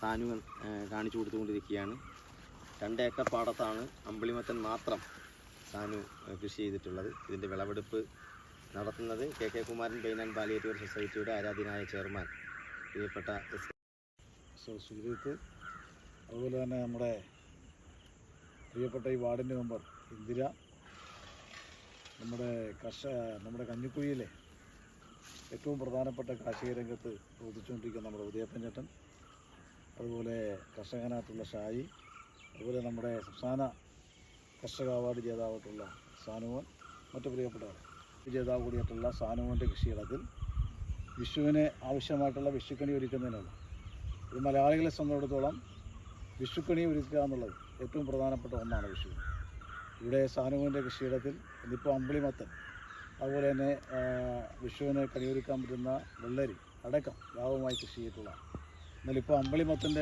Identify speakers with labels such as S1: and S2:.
S1: സാനു കാണിച്ചു കൊടുത്തുകൊണ്ടിരിക്കുകയാണ്. രണ്ട് ഏക്കർ പാടത്താണ് അമ്പിളിമത്തൻ മാത്രം സാനു കൃഷി ചെയ്തിട്ടുള്ളത്. ഇതിന്റെ വിളവെടുപ്പ് നടത്തുന്നത് K K Kumaran pain and സൊസൈറ്റിയുടെ ആരാധ്യനായ ചെയർമാൻ പ്രിയപ്പെട്ട എസ്
S2: സോ അതുപോലെ തന്നെ നമ്മുടെ പ്രിയപ്പെട്ട ഈ വാർഡിന്റെ മെമ്പർ ഇന്ദിര നമ്മുടെ കർഷ നമ്മുടെ കഞ്ഞിക്കുഴിയിലെ ഏറ്റവും പ്രധാനപ്പെട്ട കാർഷിക രംഗത്ത് പ്രവർത്തിച്ചുകൊണ്ടിരിക്കുന്ന നമ്മുടെ ഉദയപ്പൻ ചേട്ടൻ അതുപോലെ കർഷകനായിട്ടുള്ള ഷായി അതുപോലെ നമ്മുടെ സംസ്ഥാന കർഷക അവാർഡ് ജേതാവായിട്ടുള്ള സാനുവൻ മറ്റു പ്രിയപ്പെട്ടവർ. ജേതാവ് കൂടിയായിട്ടുള്ള സാനുവന്റെ കൃഷിയിടത്തിൽ വിഷുവിന് ആവശ്യമായിട്ടുള്ള വിഷുക്കണി ഒരുക്കുന്നതിനുള്ള ഇത് മലയാളികളെ സംബന്ധിച്ചിടത്തോളം വിഷുക്കണി ഒരുക്കുക എന്നുള്ളത് ഏറ്റവും പ്രധാനപ്പെട്ട ഒന്നാണ് വിഷു. ഇവിടെ സാനുവിന്റെ കൃഷിയിടത്തിൽ ഇന്നിപ്പോൾ അമ്പിളിമത്തൻ അതുപോലെ തന്നെ വിഷുവിനെ കണിയൊരുക്കാൻ പറ്റുന്ന വെള്ളരി അടക്കം ലാഭമായി കൃഷി ചെയ്തിട്ടുള്ള അമ്പളി അമ്പിളിമത്തന്റെ